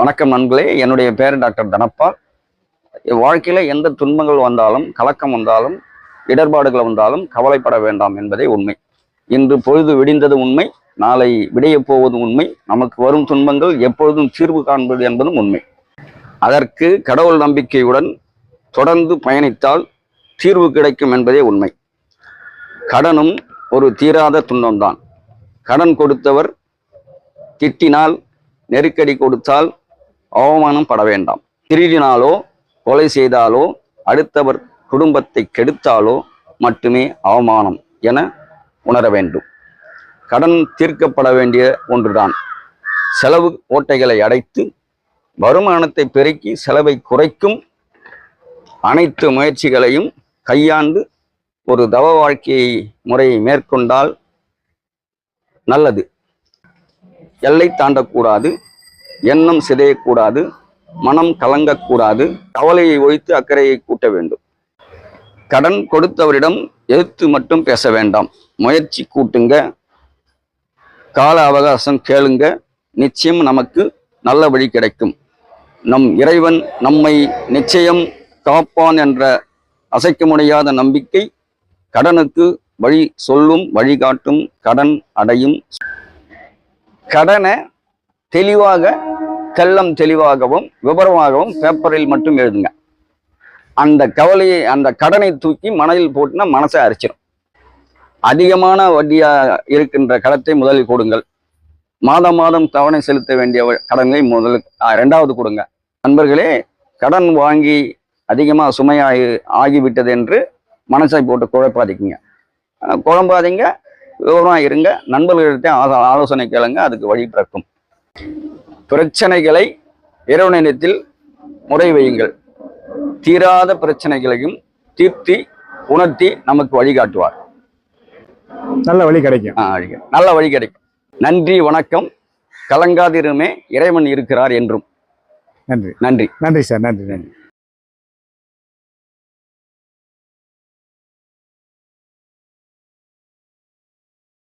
வணக்கம் நண்பர்களே. என்னுடைய பேர் டாக்டர் தனப்பால் வாழ்க்கையில் எந்த துன்பங்கள் வந்தாலும் கலக்கம் வந்தாலும் இடர்பாடுகள் வந்தாலும் கவலைப்பட வேண்டாம் என்பதே உண்மை. இன்று பொழுது விடிந்தது உண்மை நாளை விடையப் போவது உண்மை நமக்கு வரும் துன்பங்கள் எப்பொழுதும் தீர்வு காண்பது என்பதும் உண்மை. அதற்கு கடவுள் நம்பிக்கையுடன் தொடர்ந்து பயணித்தால் தீர்வு கிடைக்கும் என்பதே உண்மை. கடனும் ஒரு தீராத துன்பம்தான். கடன் கொடுத்தவர் திட்டினால் நெருக்கடி கொடுத்தால் அவமானம் பட வேண்டாம் திருடினாலோ கொலை செய்தாலோ அடுத்தவர் குடும்பத்தை கெடுத்தாலோ மட்டுமே அவமானம் என உணர வேண்டும். கடன் தீர்க்கப்பட வேண்டிய ஒன்றுதான். செலவு ஓட்டைகளை அடைத்து வருமானத்தை பெருக்கி செலவை குறைக்கும் அனைத்து முயற்சிகளையும் கையாண்டு ஒரு தவ வாழ்க்கை முறையை மேற்கொண்டால் நல்லது. எல்லை தாண்டக்கூடாது. எண்ணம் சிதையக்கூடாது மனம் கலங்கக்கூடாது கவலையை ஒழித்து அக்கறையை கூட்ட வேண்டும். கடன் கொடுத்தவரிடம் எதிர்த்து மட்டும் பேச வேண்டாம். முயற்சி கூட்டுங்க. கால அவகாசம் கேளுங்க. நிச்சயம் நமக்கு நல்ல வழி கிடைக்கும். நம் இறைவன் நம்மை நிச்சயம் காப்பான் என்ற அசைக்க முடியாத நம்பிக்கை கடனுக்கு வழி சொல்லும் வழிகாட்டும் கடன் அடையும். கடனை தெளிவாக தெல்லம் தெளிவாகவும் விவரமாகவும் பேப்பரில் மட்டும் எழுதுங்க. அந்த கவலையை அந்த கடனை தூக்கி மனதில் போட்டுனா மனசை அரிச்சிடும் அதிகமான வட்டியாக இருக்கின்ற கடத்தை முதலில் கொடுங்கள். மாதம் மாதம் தவணை செலுத்த வேண்டிய கடனை முதல் ரெண்டாவது கொடுங்க. நண்பர்களே கடன் வாங்கி அதிகமாக சுமையாகி ஆகிவிட்டது என்று மனசை போட்டு குழப்பாதிக்குங்க குழம்பாதீங்க விவரமாக இருங்க. நண்பர்களிடத்தை ஆலோசனை கேளுங்க அதுக்கு வழி பிறக்கும். பிரச்சனைகளை இறைவனிடத்தில் முறை வையுங்கள். தீராத பிரச்சனைகளையும் தீர்த்தி உணர்த்தி நமக்கு வழிகாட்டுவார். நல்ல வழி கிடைக்கும். நல்ல வழி கிடைக்கும். நன்றி வணக்கம். கலங்காதிருமே இறைவன் இருக்கிறார் என்றும். நன்றி. நன்றி. நன்றி சார் நன்றி நன்றி.